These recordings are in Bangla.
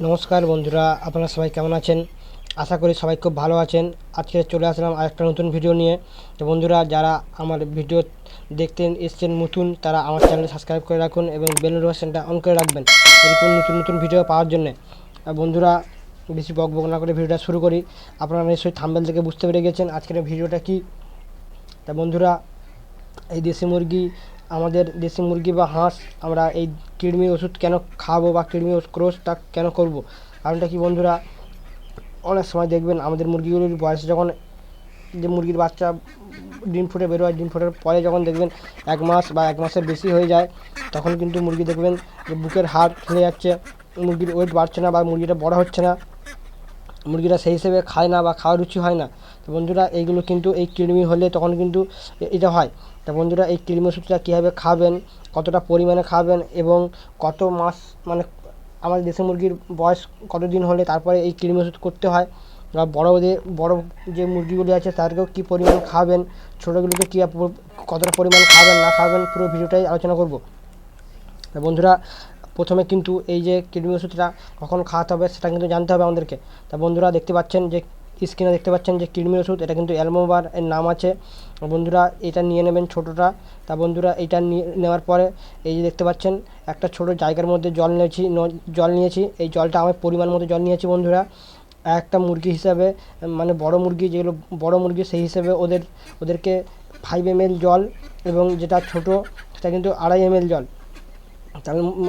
নমস্কার বন্ধুরা, আপনারা সবাই কেমন আছেন? আশা করি সবাই খুব ভালো আছেন। আজকে চলে আসলাম আরেকটা নতুন ভিডিও নিয়ে। তো বন্ধুরা, যারা আমার ভিডিও দেখতেন এসছেন নতুন, তারা আমার চ্যানেল সাবস্ক্রাইব করে রাখুন এবং বেল নোটিফিকেশনটা অন করে রাখবেন এরকম নতুন নতুন ভিডিও পাওয়ার জন্য। বন্ধুরা, বেশি বক বক না করে ভিডিওটা শুরু করি। আপনারা নিশ্চয়ই থাম্বেল থেকে বুঝতে পেরে গেছেন আজকের ভিডিওটা কি। তা বন্ধুরা, এই দেশি মুরগি আমাদের দেশি মুরগি বা হাঁস, আমরা এই কৃমির ওষুধ কেন খাব বা কৃমি ক্রোশটা কেন করব? কারণটা কি বন্ধুরা? অনেক সময় দেখবেন আমাদের মুরগিগুলির বয়স যখন, যে মুরগির বাচ্চা ডিম ফুটে বেরোয়, ডিম ফোটার পরে যখন দেখবেন এক মাস বা এক মাসের বেশি হয়ে যায়, তখন কিন্তু মুরগি দেখবেন যে বুকের হাড় ফুলে যাচ্ছে, মুরগির ওয়েট বাড়ছে না বা মুরগিটা বড় হচ্ছে না, মুরগিরা সেই হিসেবে খায় না বা খাওয়ার রুচি হয় না। তো বন্ধুরা, এইগুলো কিন্তু এই কৃমি হলে তখন কিন্তু এটা হয়। তা বন্ধুরা এই কৃমি ওষুধটা কীভাবে খাবেন, কতটা পরিমাণে খাবেন এবং কত মাস মানে আমাদের দেশি মুরগির বয়স কতদিন হলে তারপরে এই কৃমি ওষুধ করতে হয় বা বড়োদের বড়ো যে মুরগিগুলি আছে তাদেরকেও কী পরিমাণ খাবেন, ছোটোগুলিকে কী কতটা পরিমাণ খাবেন, না খাবেন, পুরো ভিডিওটাই আলোচনা করব। তা বন্ধুরা, প্রথমে কিন্তু এই যে কৃমি ওষুধটা কখন খাওয়াতে হবে সেটা কিন্তু জানতে হবে আমাদেরকে। তা বন্ধুরা দেখতে পাচ্ছেন যে স্ক্রিনে দেখতে পাচ্ছেন যে কৃমি ওষুধ, এটা কিন্তু অ্যালমোবার এর নাম আছে। বন্ধুরা, এটা নিয়ে নেবেন ছোটোটা। তা বন্ধুরা, এটা নেওয়ার পরে এই যে দেখতে পাচ্ছেন, একটা ছোট জায়গার মধ্যে জল নিয়েছি জল নিয়েছি। এই জলটা আমি পরিমাণ মতো জল নিয়েছি বন্ধুরা। একটা মুরগি হিসাবে মানে বড় মুরগি, যেগুলো বড় মুরগি, সেই হিসেবে ওদের, ওদেরকে ফাইভ এম জল এবং যেটা ছোট, সেটা কিন্তু আড়াই এম জল। তাহলে ম-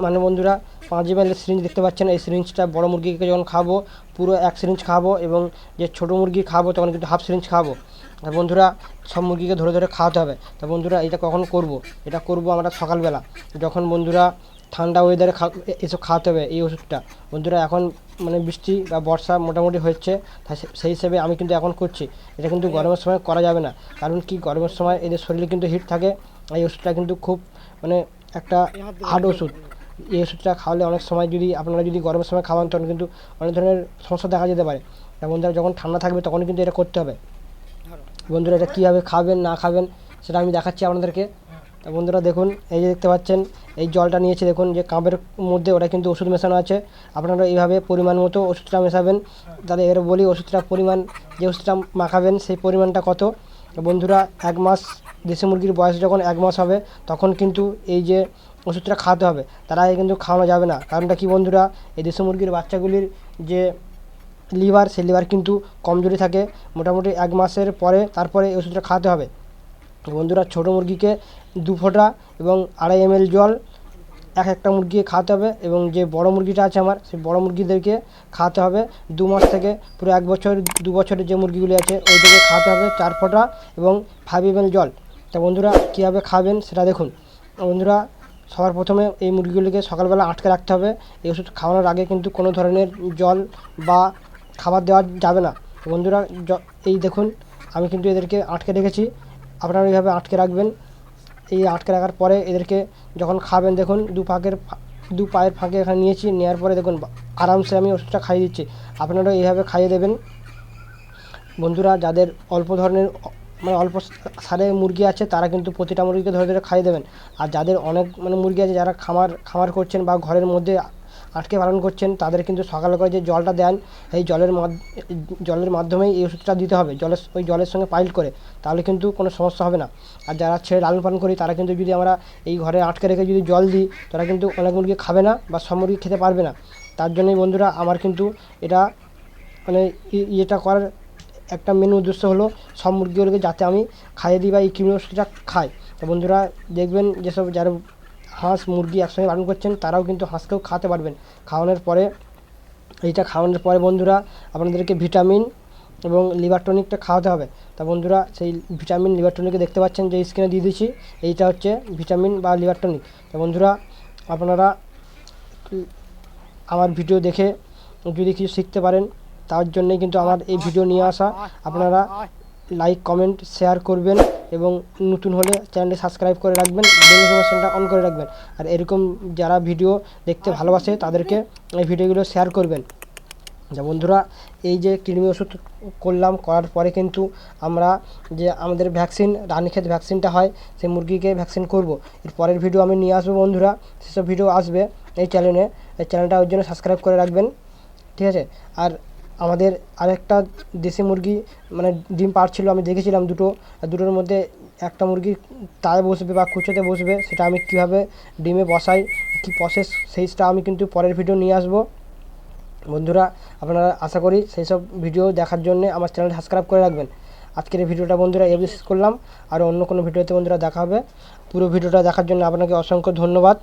মানে বন্ধুরা, পাঁচ এম সিরিঞ্জ দেখতে পাচ্ছেন। এই সিরিঞ্জটা বড় মুরগিকে যখন খাব, পুরো এক সিরিঞ্জ খাব এবং যে ছোটো মুরগি খাব, তখন কিন্তু হাফ সিরিঞ্জ খাব। আর বন্ধুরা, সব মুরগিকে ধরে ধরে খাওয়াতে হবে। তা বন্ধুরা, এটা কখন করব? এটা করব আমরা সকালবেলা। যখন বন্ধুরা ঠান্ডা ওয়েদারে খা এসব খাওয়াতে হবে, এই ওষুধটা। বন্ধুরা, এখন মানে বৃষ্টি বা বর্ষা মোটামুটি হচ্ছে তাই সেই হিসেবে আমি কিন্তু এখন করছি। এটা কিন্তু গরমের সময় করা যাবে না। কারণ কি? গরমের সময় এদের শরীরে কিন্তু হিট থাকে। এই ওষুধটা কিন্তু খুব মানে একটা হার্ড ওষুধ। এই ওষুধটা খাওয়ালে অনেক সময় যদি আপনারা যদি গরমের সময় খাওয়ান, তখন কিন্তু অনেক ধরনের সমস্যা দেখা যেতে পারে। তা বন্ধুরা যখন ঠান্ডা থাকবে, তখন কিন্তু এটা করতে হবে। বন্ধুরা, এটা কীভাবে খাবেন, না খাবেন, সেটা আমি দেখাচ্ছি আপনাদেরকে। বন্ধুরা, দেখুন, এই যে দেখতে পাচ্ছেন, এই জলটা নিয়েছে, দেখুন, যে কাপের মধ্যে ওটা কিন্তু ওষুধ মেশানো আছে। আপনারা এইভাবে পরিমাণ মতো ওষুধটা মেশাবেন। তাহলে এর বলি ওষুধটা পরিমাণ, যে ওষুধটা মাখাবেন, সেই পরিমাণটা কত? তো বন্ধুরা, এক মাস দেশি মুরগির বয়স যখন এক মাস হবে, তখন কিন্তু এই যে ওষুধটা খাওয়াতে হবে, তার আগে কিন্তু খাওয়ানো যাবে না। কারণটা কি বন্ধুরা? এই দেশি মুরগির বাচ্চাগুলির যে লিভার, সেই লিভার কিন্তু কমজোরি থাকে। মোটামুটি এক মাসের পরে তারপরে এই ওষুধটা খাওয়াতে হবে। বন্ধুরা, ছোটো মুরগিকে দু ফোঁটা এবং আড়াই এম জল এক একটা মুরগিকে খাওয়াতে হবে এবং যে বড় মুরগিটা আছে আমার, সেই বড় মুরগিদেরকে খাওয়াতে হবে। দু মাস থেকে পুরো এক বছর, দু বছরের যে মুরগিগুলি আছে ওইটাকে খাওয়াতে হবে চার ফোঁটা এবং ফাইভ এম জল। তা বন্ধুরা, কীভাবে খাবেন সেটা দেখুন। বন্ধুরা, সবার প্রথমে এই মুরগিগুলিকে সকালবেলা আটকে রাখতে হবে। এই ওষুধ খাওয়ানোর আগে কিন্তু কোনো ধরনের জল বা খাবার দেওয়া যাবে না। বন্ধুরা এই দেখুন, আমি কিন্তু এদেরকে আটকে রেখেছি। আপনারা এইভাবে আটকে রাখবেন। এই আটকে রাখার পরে এদেরকে যখন খাবেন, দেখুন দু পাকের দু পায়ের ফাঁকে এখানে নিয়েছি নেওয়ার পরে দেখুন আরামসে আমি ওষুধটা খাইয়ে দিচ্ছি। আপনারা এইভাবে খাইয়ে দেবেন। বন্ধুরা, যাদের অল্প ধরনের মানে অল্প সারে মুরগি আছে, তারা কিন্তু প্রতিটা মুরগিকে ধরে ধরে খাইয়ে দেবেন। আর যাদের অনেক মানে মুরগি আছে, যারা খামার খামার করছেন বা ঘরের মধ্যে আটকে পালন করছেন, তাদের কিন্তু সকালে করে যে জলটা দেন, এই জলের জলের মাধ্যমেই এই ওষুধটা দিতে হবে, জলের ওই জলের সঙ্গে পাইল করে, তাহলে কিন্তু কোনো সমস্যা হবে না। আর যারা ছেড়ে লালন পালন করি, তারা কিন্তু যদি আমরা এই ঘরে আটকে রেখে যদি জল দিই, তারা কিন্তু অনেক মুরগি খাবে না বা সব মুরগি খেতে পারবে না। তার জন্যই বন্ধুরা, আমার কিন্তু এটা মানে ইয়েটা করার একটা মেন উদ্দেশ্য হলো, সব মুরগিগুলোকে যাতে আমি খাইয়ে দিই বা এই কৃমি ওষুধটা খাই। তো বন্ধুরা, দেখবেন যেসব যারা হাঁস, মুরগি একসঙ্গে পালন করছেন, তারাও কিন্তু হাঁসকেও খাওয়াতে পারবেন। খাওয়ানোর পরে, এইটা খাওয়ানোর পরে বন্ধুরা, আপনাদেরকে ভিটামিন এবং লিভার টনিকটা খাওয়াতে হবে। তা বন্ধুরা, সেই ভিটামিন লিভার টনিকে দেখতে পাচ্ছেন, যে স্ক্রিনে দিয়ে দিচ্ছি, এইটা হচ্ছে ভিটামিন বা লিভার টনিক তো বন্ধুরা, আপনারা আমার ভিডিও দেখে যদি কিছু শিখতে পারেন, তার জন্যই কিন্তু আমার এই ভিডিও নিয়ে আসা। আপনারা লাইক, কমেন্ট, শেয়ার করবেন। এবং নতুন হলে চ্যানেলটি সাবস্ক্রাইব করে রাখবেন, বেল নোটিফিকেশনটা অন করে রাখবেন। আর এরকম যারা ভিডিও দেখতে ভালোবাসে, তাদেরকে এই ভিডিওগুলো শেয়ার করবেন। যা বন্ধুরা, এই যে কৃমি ওষুধ করলাম, করার পরে কিন্তু আমরা যে আমাদের ভ্যাকসিন রানীক্ষেত ভ্যাকসিনটা হয়, সেই মুরগিকে ভ্যাকসিন করব। এর পরের ভিডিও আমি নিয়ে আসব বন্ধুরা, সেসব ভিডিও আসবে এই চ্যানেলে এই চ্যানেলটা ওর জন্য সাবস্ক্রাইব করে রাখবেন, ঠিক আছে? আর আমাদের আরেকটা দেশি মুরগি মানে ডিম পাড়ছিল আমি দেখেছিলাম দুটো। দুটোর মধ্যে একটা মুরগি তায়ে বসবে বা কুচোতে বসবে, সেটা আমি কীভাবে ডিমে বসাই, কী প্রসেস সেইটা আমি কিন্তু পরের ভিডিও নিয়ে আসব। বন্ধুরা, আপনারা আশা করি সেই সব ভিডিও দেখার জন্য আমার চ্যানেলটা সাবস্ক্রাইব করে রাখবেন। আজকের এই ভিডিওটা বন্ধুরা এভাবে শেষ করলাম। আর অন্য কোনো ভিডিওতে বন্ধুরা দেখা হবে। পুরো ভিডিওটা দেখার জন্য আপনাকে অসংখ্য ধন্যবাদ।